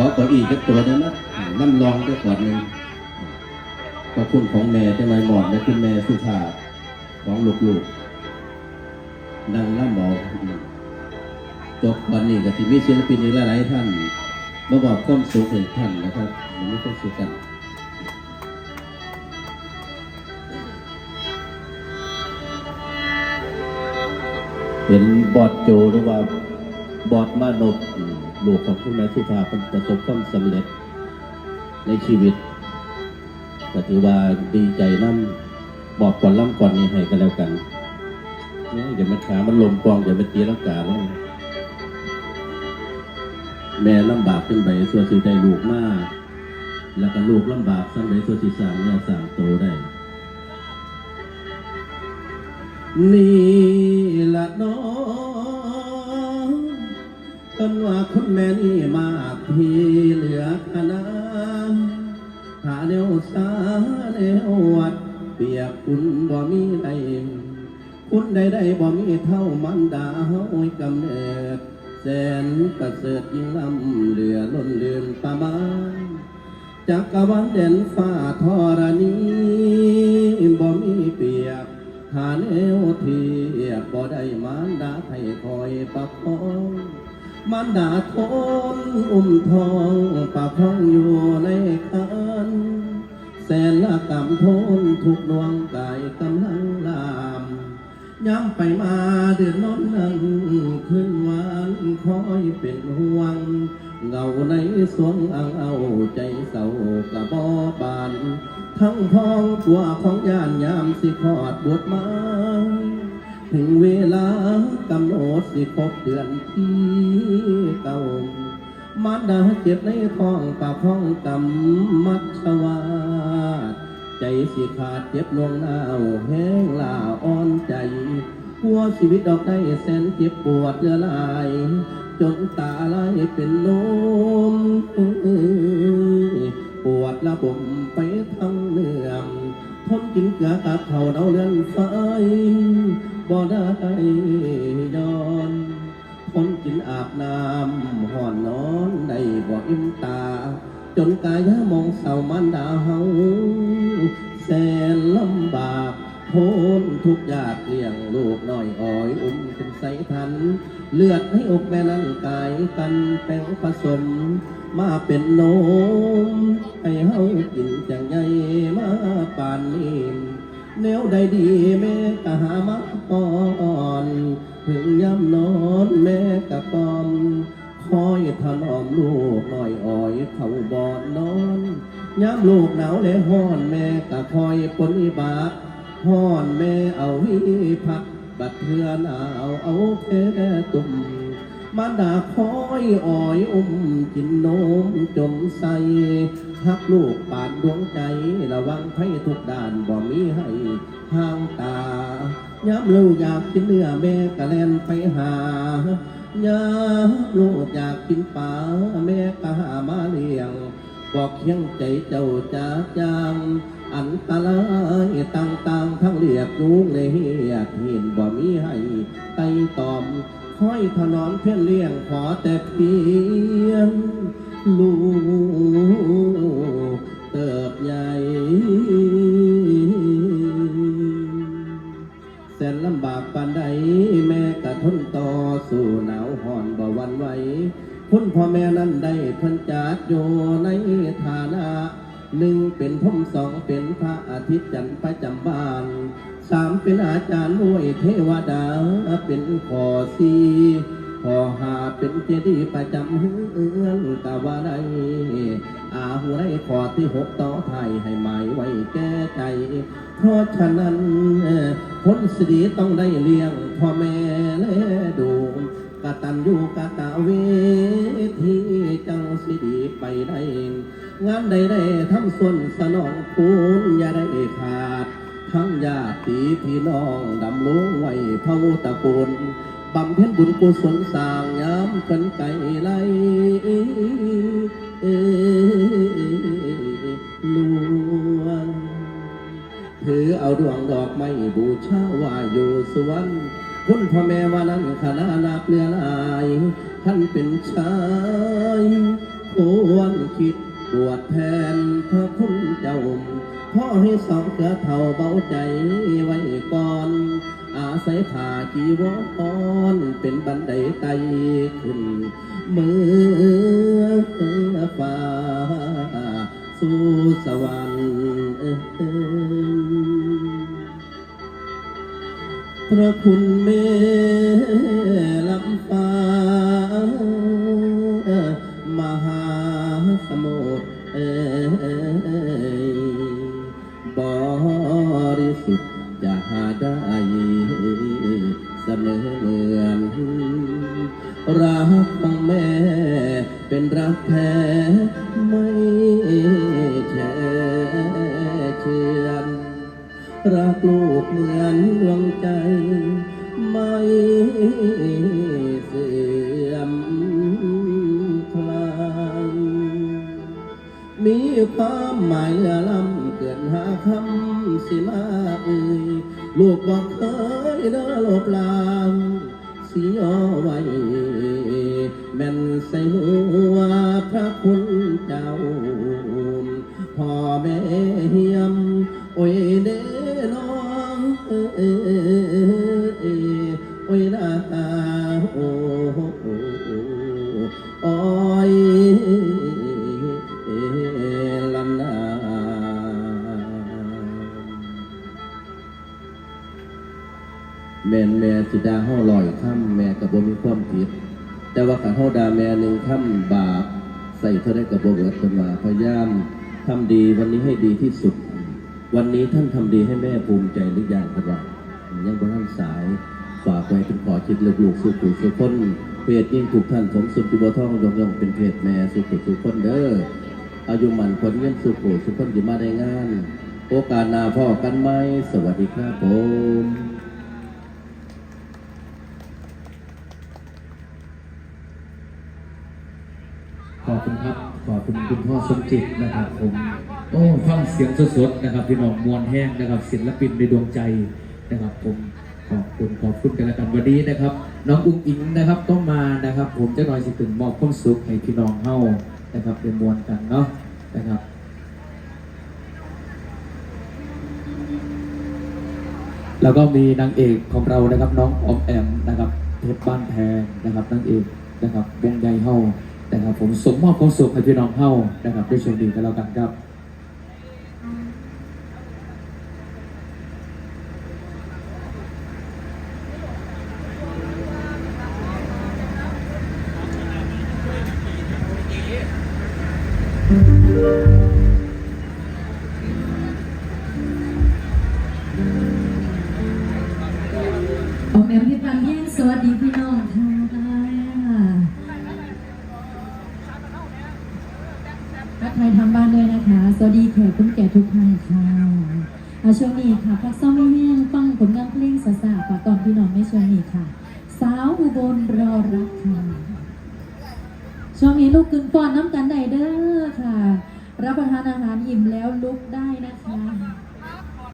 ขอขออีกสักตัวหนึงนะน้ำรองด้วยก่อนหนึ่งขอบคุณของแม่จังไรหมอดและคุณแม่สุภาพของลูกๆนั่งน้ำบอกจบวันนี้กับที่มีศิลปินอีกหลายๆท่านมาบอกความสุขให้ท่านนะครับมันไม่ต้องสุขกันเห็นบอดโจหรือว่า บอดมานพลูกของคุณแม่สุภาเป็นประสบความสำเร็จในชีวิตก็ถือว่าดีใจน้ำบอกก่อนล่ำก่อนนี้ให้กันแล้วกันเนี่ยเดี๋ยวมันขามันลมกองเดี๋ยวมันตีลังกาแล้วแม่ลำบากขึ้นไปส่วนสีได้ลูกมาก แล้วก็ลูกลำบากสังใดส่วนสีสางเนี่ยสางโตได้ นี่ละน้อง ต้นว่าคุณแม่นี่มากที่เหลือคณะถ้าเดียวสาเดียววัด เปียกคุณบ่มีใดคุณใดใดบ่มีเท่ามันดาเฮากำเนิดแสนประเสริฐยิ่งล้ำเหลือล้นเลือนประมาณจักรวาลเด่นฟ้าธรณีบ่มีเปียกหาแนวเทียบบ่ได้มารดาให้คอยประคอง มารดาทนอุ้มทองประคองอยู่ในคันแสนละกำทนทุกดวงกายกำลังลามย้ำไปมาเดือนน้อนนั้นขึ้นวานคอยเป็นห่วงเงาในสวงอังเอาใจเศร้ากะบอบาน ทั้งพ้องตัวของยานยามสิขอดบวชมา ถึงเวลากำหนดสิครบเดือนที่เก่ามาดาเจ็บในท้องปากห้องกำมัดชวาดใจสิขาดเจ็บลวงหนาวแห้งลาอ่อนใจหัวชีวิตดอกได้แสนเจ็บปวดเลือลาย จนตาลายเป็นลมปวดระบมไปทั้งเนื้อทนกินเกลือกับเขาเดาเลื่อนไฟ บ่ได้ย้อนทนกินอาบน้ำห่อนนอนในบ่อิ่มตา จนกายมองเศร้ามันดาเฮาแสนลำบากโทนทุกยากเลี้ยงลูกน้อยอ้อยอุ้มเป็นใสทัน เลือดให้อกแม่นั้นกายกันแป้งผสม มาเป็นนมให้เฮากินจังใหญ่มาปานนี้ แนวใดดีแม่ก็หามาอ่อนถึงย้ำนอนแม่ก็กอมคอยถนอมลูกน้อยอ้อยเขาบอนนอนย้ำลูกหนาวและห้อนแม่ก็คอยปนิบาห้อนแม่เอาวิพักบัดเทือนาวเอาแพ้ตุ่ม มารดาคอยอ้อยอุ้มกินนมจมใส่หักลูกปานดวงใจระวังไพ่ทุกด้านบ่มีให้ห่างตาย้ำลูกอยากกินเนื้อแม่กะแลนไปหาย้ำลูกอยากกินปลาแม่กะหามาเลี้ยงบอกเคียงใจเจ้าจ้าจางอันตรายต่างๆทั้งเรียกลูกเลยเฮียกเหินบ่มีให้ไต่ตอม คอยถนอมเพียนเลี้ยงขอแต่เพียงลูกเติบใหญ่แสนลำบากปานใดแม่กะทนต่อสู้หนาวห่อนบ่วันไหวคุณพ่อแม่นั้นได้เพิ่นจัดอยู่ในฐานะหนึ่งเป็นพรหมสองเป็นพระอาทิตย์จันทร์ประจำบ้าน สามเป็นอาจารย์ด้วยเทวดา เป็นขอสีขอหาเป็นเจดีย์ประจำเฮือนกะว่าไดอาหูได้ขอที่หกต่อไทยให้หมายไว้แก้ใจ เพราะฉะนั้นคนสิดีต้องได้เลี้ยงพ่อแม่และดูกตัญญูกตเวทีจังสิดีไปได้ งานใดๆทำส่วนสนองคุณอย่าได้ขาด ทั้งญาติพี่น้องดำลงไว้เผ่าตะกูลบำเพ็ญบุญกุศลสร้างยามกันไกลไล่ลวงถือเอาดวงดอกไม้บูชาว่าอยู่สวรรค์คุณพ่อแม่ว่านั้นขนานับเรือลาย ท่านเป็นชายควรคิด ปวดแทนพระคุณเจ้าพ่อให้สองเสือเท่าเบาใจไว้ก่อน อาศัยผ่าจีวรเป็นบันไดไต่ขึ้น มือฟ้าสู่สวรรค์พระคุณเมลำฟ้า ยบริสุทธิ์จะหาได้เสมอเหมือนรักของแม่เป็นรักแท้ไม่แช่เชือนรักลูกเหมือนดวงใจ ความหมายเลำเกินหาคำสิมาเอ่ยลูกบอกเคยเด้อลบลางสียไว้แม่นใส่หัวพระคุณเจ้าพ่อแม่เฮียม โอ้ยเด้น้องเอ้ยโอ้ยนาโอ้ แม่นแม่สิดาเฮาลอยค่ำแม่กับบ่มีความผิด แต่ว่าการเฮาดาแม่หนึ่งค่ำบาปใส่เท่าได้กับบ่เบิดเป็นว่าพยายามทำดีวันนี้ให้ดีที่สุด วันนี้ท่านทำดีให้แม่ภูมิใจหรือยังครับว่ายังบ่ทันสายฝากไว้เป็นขอคิดลูกๆสุขุสุขคนเพจยิ่งถูกท่านผมสุดที่บ่ท่องยงยงเป็นเพจแม่สุขุสุขคนเด้ออายุมันคนเงินสุขุสุขคนที่มาได้งาน โอกาสหน้าพ่อกันไหมสวัสดีครับผม อบคุณครับ ขอบคุณคุณพ่อสมจิตนะครับ ผม โอ้ฟังเสียงสดๆนะครับพี่น้องมวลแห้งนะครับศิลปินในดวงใจนะครับ ผมขอบคุณขอบคุณกันแล้วกันวันนี้นะครับ น้องอุ้งอิงนะครับต้องมานะครับ ผมจะหน่อยสิถึงมอบความสุขให้พี่น้องเฮานะครับเป็นมวลกันเนาะนะครับแล้วก็มีนางเอกของเรานะครับน้องออมแอมนะครับเพชรบ้านแพงนะครับนางเอกนะครับวงใหญ่เฮา นะครับผมสมมอบความสุขให้พี่น้องเฮานะครับด้วยโชคดีกันแล้วกันครับออกแนวที่ปันแย่งสวัสดีพี่น้องค่ะทักทายทางบ้านด้วยนะคะ สวัสดีแขกคุณแก่ทุกท่านค่ะอาช่วงนี้ค่ะพักซ่อมไม่แห้งฟังผลงานเพลงสาสาฝากตอนพี่น้องในช่วงนี้ค่ะ สาวอุบลรอรักค่ะ ช่วงนี้ลูกกึ่งป้อนน้ำกันไดเด้อค่ะ รับประทานอาหารอิ่มแล้วลุกได้นะคะ